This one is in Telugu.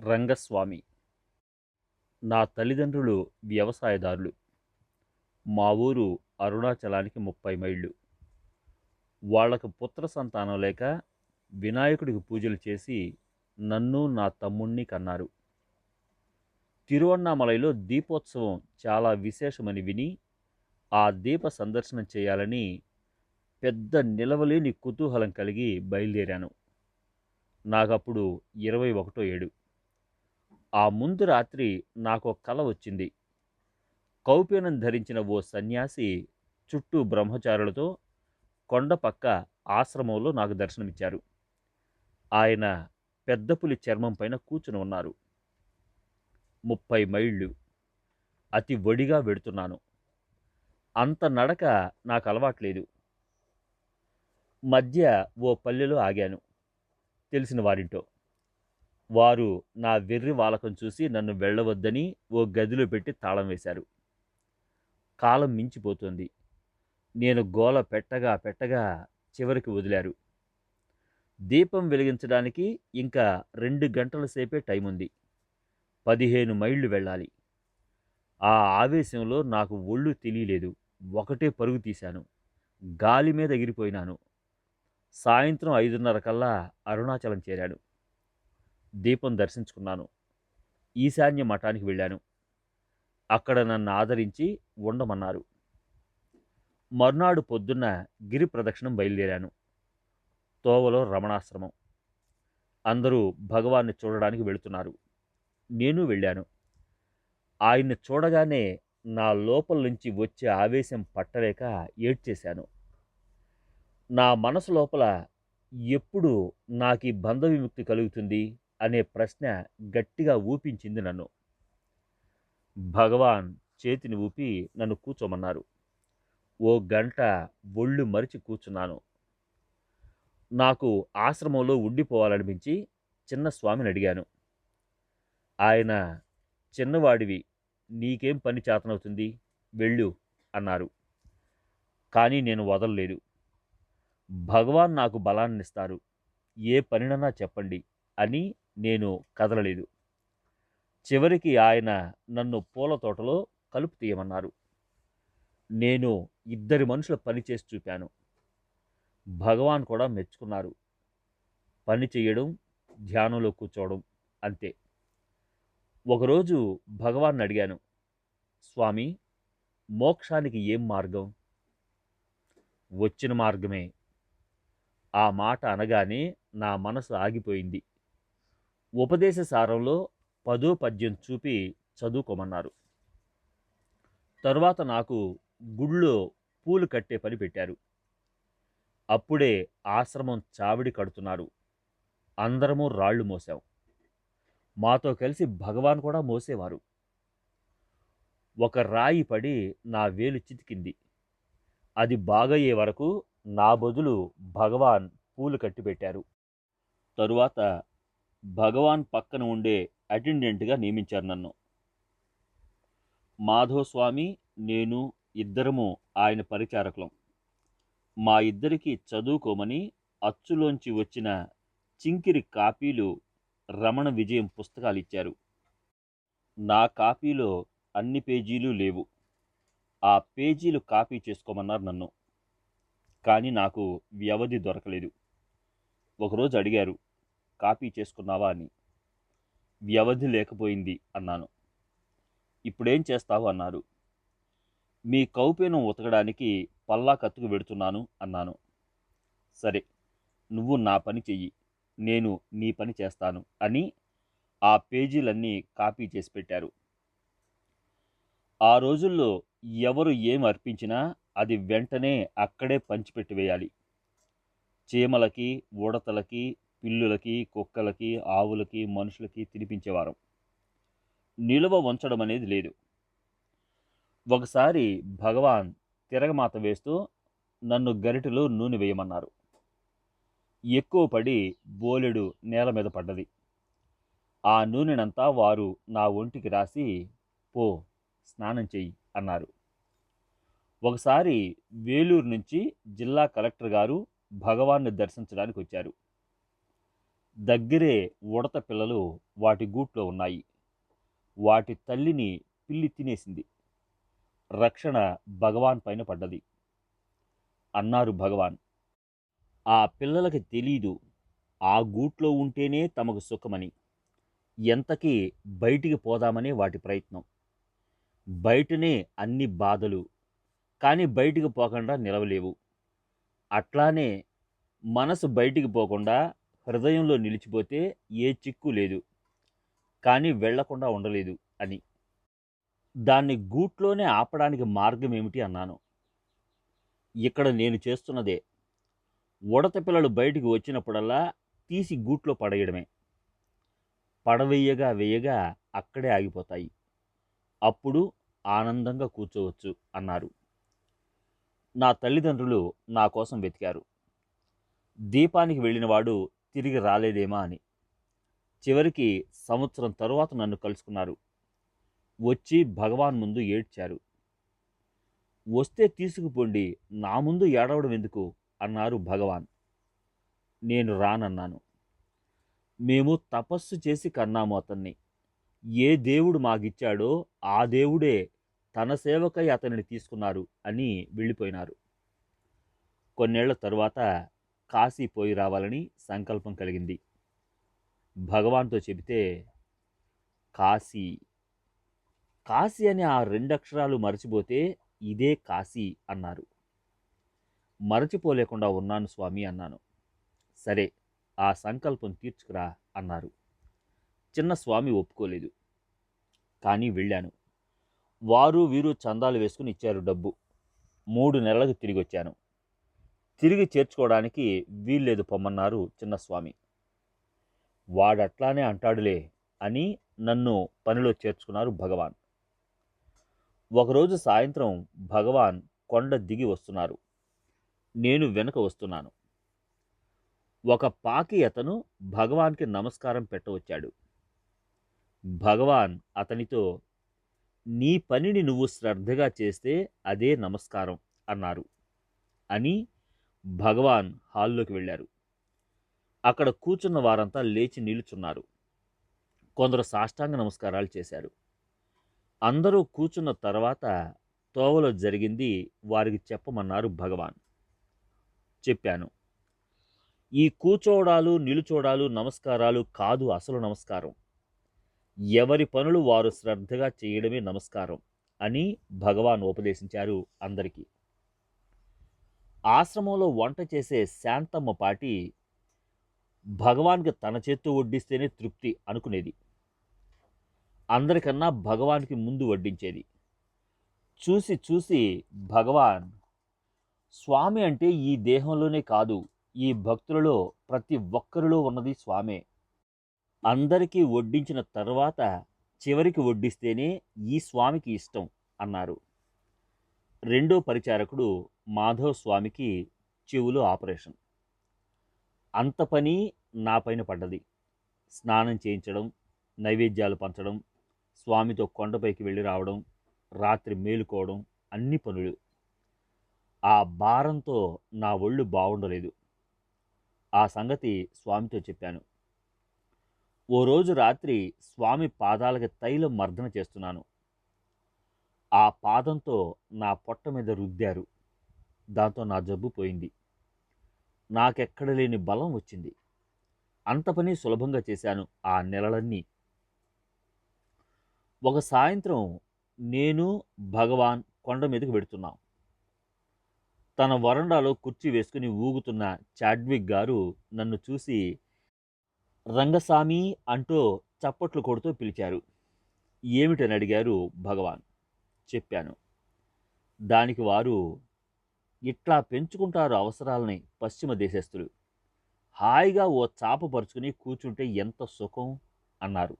రంగస్వామి. నా తల్లిదండ్రులు వ్యవసాయదారులు. మా ఊరు అరుణాచలానికి ముప్పై మైళ్ళు. వాళ్ళకు పుత్ర సంతానం లేక వినాయకుడికి పూజలు చేసి నన్ను నా తమ్ముణ్ణి కన్నారు. తిరువన్నామలైలో దీపోత్సవం చాలా విశేషమని విని ఆ దీప సందర్శనం చేయాలని పెద్ద నిలవలేని కుతూహలం కలిగి బయలుదేరాను. నాకప్పుడు ఇరవై ఒకటో ఏడు. ఆ ముందు రాత్రి నాకు కల వచ్చింది. కౌపీనం ధరించిన ఓ సన్యాసి చుట్టూ బ్రహ్మచారులతో కొండ పక్క ఆశ్రమంలో నాకు దర్శనమిచ్చారు. ఆయన పెద్ద పులి చర్మం పైన కూర్చుని ఉన్నారు. ముప్పై మైళ్ళు. అతి ఒడిగా వెడుతున్నాను. అంత నడక నాకు అలవాట్లేదు. మధ్య ఓ పల్లెలో ఆగాను. తెలిసిన వారింటో వారు నా వెర్రి వాలకం చూసి నన్ను వెళ్ళవద్దని ఓ గదిలో పెట్టి తాళం వేశారు. కాలం మించిపోతుంది. నేను గోల పెట్టగా పెట్టగా చివరికి వదిలారు. దీపం వెలిగించడానికి ఇంకా రెండు గంటల సేపే టైం ఉంది పదిహేను మైళ్ళు వెళ్ళాలి. ఆ ఆవేశంలో నాకు ఒళ్ళు తెలియలేదు. ఒకటే పరుగు తీశాను. గాలి మీద ఎగిరిపోయినాను. సాయంత్రం ఐదున్నర కల్లా అరుణాచలం చేరాను దీపం దర్శించుకున్నాను. ఈశాన్య మఠానికి వెళ్ళాను. అక్కడ నన్ను ఆదరించి ఉండమన్నారు. మర్నాడు పొద్దున్న గిరి ప్రదక్షిణం బయలుదేరాను. తోవలో రమణాశ్రమం. అందరూ భగవాన్ని చూడడానికి వెళుతున్నారు. నేను వెళ్ళాను. ఆయన్ని చూడగానే నా లోపల నుంచి వచ్చే ఆవేశం పట్టలేక ఏడ్చేశాను. నా మనసు లోపల ఎప్పుడు నాకు ఈ బంధ విముక్తి కలుగుతుంది? అనే ప్రశ్న గట్టిగా ఊపించింది నన్ను. భగవాన్ చేతిని ఊపి నన్ను కూర్చోమన్నారు. ఓ గంట ఒళ్ళు మరిచి కూర్చున్నాను. నాకు ఆశ్రమంలో ఉండిపోవాలనిపించి చిన్న స్వామిని అడిగాను. ఆయన చిన్నవాడివి నీకేం పని చేతనవుతుంది? వెళ్ళు అన్నారు. కానీ నేను వదలలేదు. భగవాన్ నాకు బలాన్నిస్తారు. ఏ పనినన్నా చెప్పండి అని నేను కదలలేదు. చివరికి ఆయన నన్ను పూల తోటలో కలుపు తీయమన్నారు. నేను ఇద్దరి మనుషుల పని చేసి చూపాను. భగవాన్ కూడా మెచ్చుకున్నారు. పని చేయడం ధ్యానంలో కూర్చోవడం అంతే. ఒకరోజు భగవాన్ అడిగాను స్వామి మోక్షానికి ఏం మార్గం? వచ్చిన మార్గమే. ఆ మాట అనగానే నా మనసు ఆగిపోయింది. ఉపదేశ సారంలో పదో పద్యం చూపి చదువుకోమన్నారు. తరువాత నాకు గుళ్ళో పూలు కట్టే పని పెట్టారు. అప్పుడే ఆశ్రమం చావిడి కడుతున్నారు. అందరము రాళ్ళు మోసాం మాతో కలిసి భగవాన్ కూడా మోసేవారు. ఒక రాయి పడి నా వేలు చితికింది. అది బాగయ్యే వరకు నా బదులు భగవాన్ పూలు కట్టిపెట్టారు తరువాత భగవాన్ పక్కన ఉండే అటెండెంట్గా నియమించారు నన్ను. మాధవస్వామి నేను ఇద్దరము ఆయన పరిచారకులం. మా ఇద్దరికి చదువుకోమని అచ్చులోంచి వచ్చిన చింకిరి కాపీలు రమణ విజయం పుస్తకాలు ఇచ్చారు నా కాపీలో అన్ని పేజీలు లేవు. ఆ పేజీలు కాపీ చేసుకోమన్నారు నన్ను. కానీ నాకు వ్యవధి దొరకలేదు. ఒకరోజు అడిగారు కాపీ చేసుకున్నావా అని. వ్యవధి లేకపోయింది అన్నాను. ఇప్పుడేం చేస్తావు అన్నారు. మీ కౌపీనం ఉతకడానికి పల్లా కత్తుకు వెడుతున్నాను అన్నాను. సరే నువ్వు నా పని చెయ్యి నేను నీ పని చేస్తాను అని ఆ పేజీలన్నీ కాపీ చేసి పెట్టారు. ఆ రోజుల్లో ఎవరు ఏం అర్పించినా అది వెంటనే అక్కడే పంచిపెట్టి వేయాలి. చీమలకి ఉడతలకి పిల్లులకి కుక్కలకి ఆవులకి మనుషులకి తినిపించేవారం. నిలువ ఉంచడం అనేది లేదు. ఒకసారి భగవాన్ తిరగమాత వేస్తూ నన్ను గరిటెలో నూనె వేయమన్నారు. ఎక్కువ పడి బోలెడు నేల మీద పడ్డది. ఆ నూనెనంతా వారు నా ఒంటికి రాసి పో స్నానం చెయ్యి అన్నారు. ఒకసారి వేలూరు నుంచి జిల్లా కలెక్టర్ గారు భగవాన్ని దర్శించడానికి వచ్చారు. దగ్గరే ఉడత పిల్లలు వాటి గూట్లో ఉన్నాయి. వాటి తల్లిని పిల్లి తినేసింది. రక్షణ భగవాన్ పైన పడ్డది. అన్నారు భగవాన్. ఆ పిల్లలకి తెలీదు. ఆ గూట్లో ఉంటేనే తమకు సుఖమని. ఎంతకీ బయటికి పోదామనే వాటి ప్రయత్నం. బయటనే అన్ని బాధలు. కానీ బయటికి పోకుండా నిలవలేవు. అట్లానే మనసు బయటికి పోకుండా హృదయంలో నిలిచిపోతే ఏ చిక్కు లేదు కానీ వెళ్ళకుండా ఉండలేదు అని. దాన్ని గూట్లోనే ఆపడానికి మార్గం ఏమిటి అన్నాను. ఇక్కడ నేను చేస్తున్నదే ఉడత పిల్లలు బయటికి వచ్చినప్పుడల్లా తీసి గూట్లో పడేయడమే. పడవేయగా వేయగా అక్కడే ఆగిపోతాయి. అప్పుడు ఆనందంగా కూర్చోవచ్చు అన్నారు. నా తల్లిదండ్రులు నా కోసం వెతికారు. దీపానికి వెళ్ళినవాడు తిరిగి రాలేదేమా అని. చివరికి సంవత్సరం తరువాత నన్ను కలుసుకున్నారు. వచ్చి భగవాన్ ముందు ఏడ్చారు. వస్తే తీసుకుపోండి నా ముందు ఏడవడం ఎందుకు? అన్నారు భగవాన్. నేను రానన్నాను. మేము తపస్సు చేసి కన్నాము అతన్ని. ఏ దేవుడు మాకిచ్చాడో ఆ దేవుడే తన సేవకై అతనిని తీసుకున్నారు అని వెళ్ళిపోయినారు. కొన్నేళ్ళ తరువాత కాశీ పోయి రావాలని సంకల్పం కలిగింది. భగవాన్తో చెబితే కాశీ కాశీ అనే ఆ రెండు అక్షరాలు మరచిపోతే ఇదే కాశీ అన్నారు. మరచిపోలేకుండా ఉన్నాను స్వామి అన్నాను. సరే ఆ సంకల్పం తీర్చుకురా అన్నారు. చిన్న స్వామి ఒప్పుకోలేదు. కానీ వెళ్ళాను. వారు వీరు చందాలు వేసుకుని ఇచ్చారు డబ్బు. మూడు నెలలకు తిరిగి వచ్చాను తిరిగి చేర్చుకోవడానికి వీల్లేదు పొమ్మన్నారు చిన్నస్వామి. వాడట్లానే అంటాడులే అని నన్ను పనిలో చేర్చుకున్నారు భగవాన్. ఒకరోజు సాయంత్రం భగవాన్ కొండ దిగి వస్తున్నారు. నేను వెనుక వస్తున్నాను. ఒక పాకి అతను భగవాన్కి నమస్కారం పెట్టవచ్చాడు. భగవాన్ అతనితో నీ పనిని నువ్వు శ్రద్ధగా చేస్తే అదే నమస్కారం అన్నారు. అని భగవాన్ హాల్లోకి వెళ్ళారు. అక్కడ కూర్చున్న వారంతా లేచి నిలుచున్నారు. కొందరు సాష్టాంగ నమస్కారాలు చేశారు. అందరూ కూర్చున్న తర్వాత తోవలో జరిగింది వారికి చెప్పమన్నారు భగవాన్. చెప్పాను. ఈ కూచోడాలు నిలుచోడాలు నమస్కారాలు కాదు అసలు నమస్కారం. ఎవరి పనులు వారు శ్రద్ధగా చేయడమే నమస్కారం అని భగవాన్ ఉపదేశించారు అందరికీ. ఆశ్రమంలో వంట చేసే శాంతమ్మ పాటి భగవాన్కి తన చేత్తో వడ్డిస్తేనే తృప్తి అనుకునేది. అందరికన్నా భగవాన్కి ముందు వడ్డించేది. చూసి చూసి భగవాన్ స్వామి అంటే ఈ దేహంలోనే కాదు ఈ భక్తులలో ప్రతి ఒక్కరిలో ఉన్నది స్వామే. అందరికీ వడ్డించిన తర్వాత చివరికి వడ్డిస్తేనే ఈ స్వామికి ఇష్టం అన్నారు. రెండో పరిచారకుడు మాధవ్ స్వామికి చెవులో ఆపరేషన్. అంత పని నా పైన పడ్డది. స్నానం చేయించడం నైవేద్యాలు పంచడం స్వామితో కొండపైకి వెళ్ళి రావడం రాత్రి మేలుకోవడం అన్ని పనులు. ఆ భారంతో నా ఒళ్ళు బాగుండలేదు. ఆ సంగతి స్వామితో చెప్పాను. ఓ రోజు రాత్రి స్వామి పాదాలకి తైలం మర్దన చేస్తున్నాను. ఆ పాదంతో నా పొట్ట మీద రుద్దారు. దాంతో నా జబ్బు పోయింది. నాకెక్కడ లేని బలం వచ్చింది. అంత పని సులభంగా చేశాను ఆ నెలలన్నీ. ఒక సాయంత్రం నేను భగవాన్ కొండ మీదకు వెడుతున్నాం. తన వరండాలో కుర్చీ వేసుకుని ఊగుతున్న చాడ్విక్ గారు నన్ను చూసి రంగస్వామి అంటూ చప్పట్లు కొడుతూ పిలిచారు. ఏమిటని అడిగారు భగవాన్. చెప్పాను. దానికి వారు ఇట్లా పెంచుకుంటారు అవసరాలని పశ్చిమ దేశస్థులు. హాయిగా ఓ చాప పరుచుకుని కూర్చుంటే ఎంత సుఖం? అన్నారు.